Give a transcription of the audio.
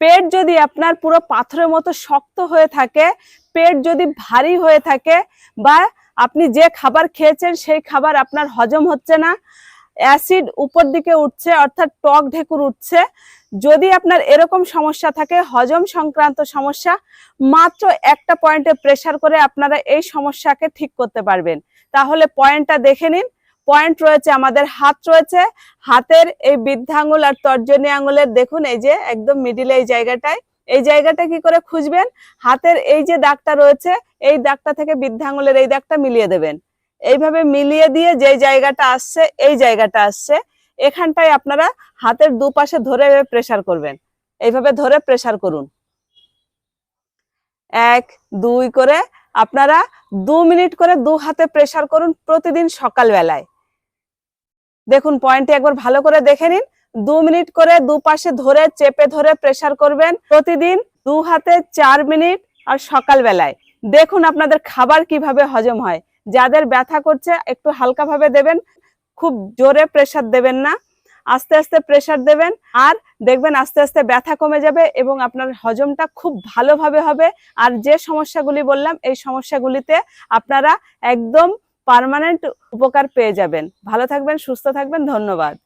পেট যদি আপনার পুরো পাথরের মতো শক্ত হয়ে থাকে, পেট যদি ভারী হয়ে থাকে বা আপনি যে খাবার খেয়েছেন সেই খাবার আপনার হজম হচ্ছে না, অ্যাসিড উপর দিকে উঠছে, অর্থাৎ টক ঢেকুর উঠছে, যদি আপনার এরকম সমস্যা থাকে, হজম সংক্রান্ত সমস্যা, মাত্র একটা পয়েন্টে প্রেশার করে আপনারা এই সমস্যাকে ঠিক করতে পারবেন। তাহলে পয়েন্টটা দেখে নিন পয়েন্ট রয়েছে, আমাদের হাত রয়েছে। হাতের এই বৃদ্ধাঙ্গুল আর তর্জনী আঙুলের দেখুন, এই যে একদম মিডিলে এই জায়গাটায়। এই জায়গাটা কি করে খুঁজবেন? হাতের এই যে দাগটা রয়েছে, এই দাগটা থেকে বৃদ্ধাঙ্গুলের এই দাগটা মিলিয়ে দেবেন। এইভাবে মিলিয়ে দিয়ে যে জায়গাটা আসছে, এই জায়গাটা আসছে। এখানটায় আপনারা হাতের দুপাশে ধরে প্রেসার করবেন। এইভাবে ধরে প্রেসার করুন। এক, দুই করে আপনারা দু মিনিট করে দু হাতে প্রেসার করুন প্রতিদিন সকালবেলায়। দেখুন পয়েন্টে একবার ভালো করে দেখে নিন। দু মিনিট করে দুপাশে ধরে, চেপে ধরে প্রেসার করবেন। প্রতিদিন দু হাতে চার মিনিট আর সকালবেলায়। দেখুন আপনাদের খাবার কীভাবে হজম হয়। যাদের ব্যথা করছে, একটু হালকা ভাবে দেবেন। খুব জোরে প্রেসার দেবেন না। আস্তে আস্তে প্রেসার দেবেন আর দেখবেন আস্তে আস্তে ব্যথা কমে যাবে এবং আপনার হজমটা খুব ভালোভাবে হবে। আর যে সমস্যাগুলি বললাম, এই সমস্যাগুলিতে আপনারা একদম পার্মানেন্ট উপকার পেয়ে যাবেন। ভালো থাকবেন সুস্থ থাকবেন ধন্যবাদ।